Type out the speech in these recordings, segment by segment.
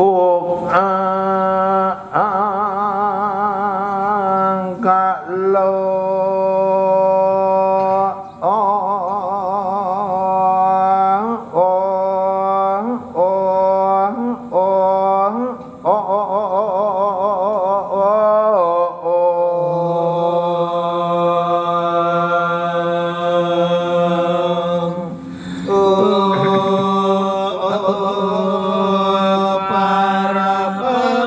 อุกอาอังกะโลอ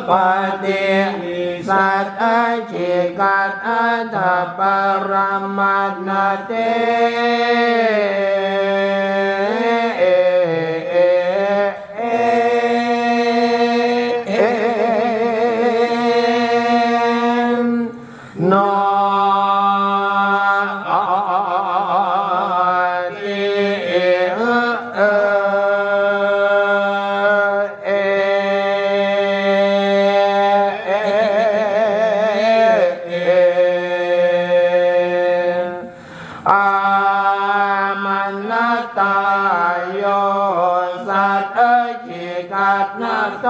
ปฏิสัตอจิกัตอัตถปรมัตนเต กัตนโต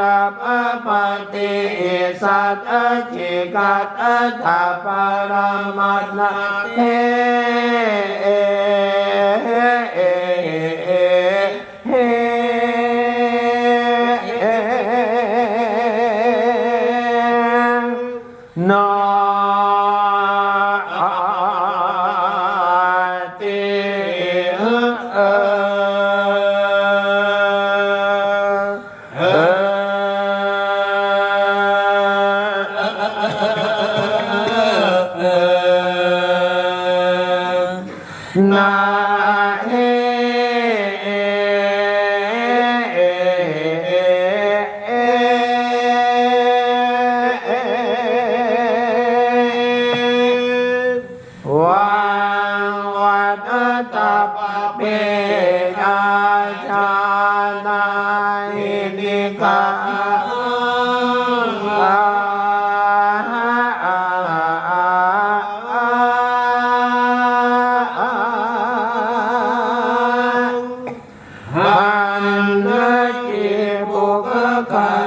ลาภปฏิสัตอจิกัตถาปรมัตนาเท นาเอวังวัฏตาปะเป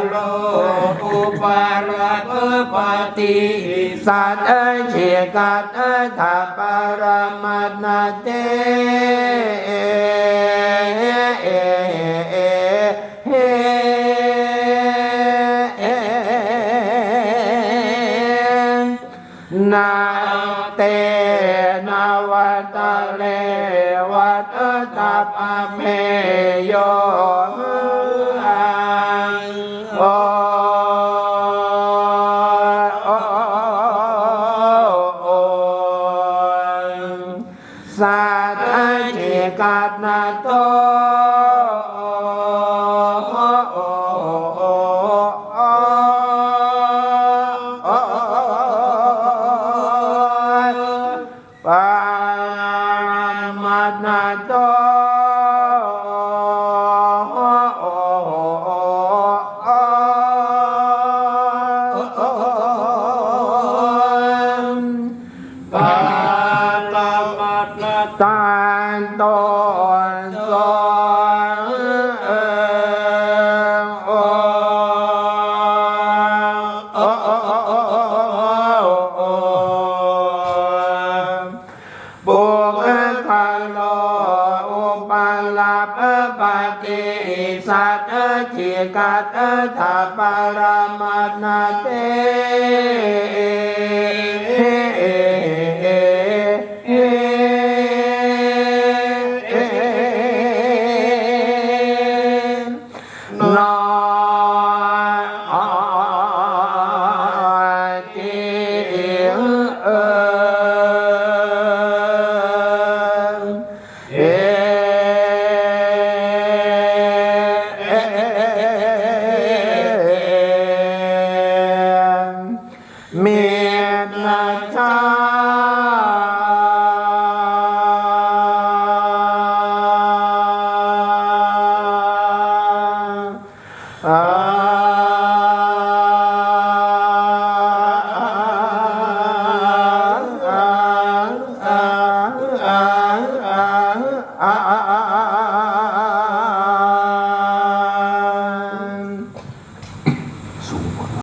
โลอุปารัตปฏิสัตเอเชกัตเอถาปรมัตนาเตนาเตนาวัตเลวัตตาปะเมโย กัตนาโตปามัตนาโตปาตมัตนา ตานสอโอโออบุคคลโลอุปาลาภปฏิสัตจิกัตถาปรมนาเต เอ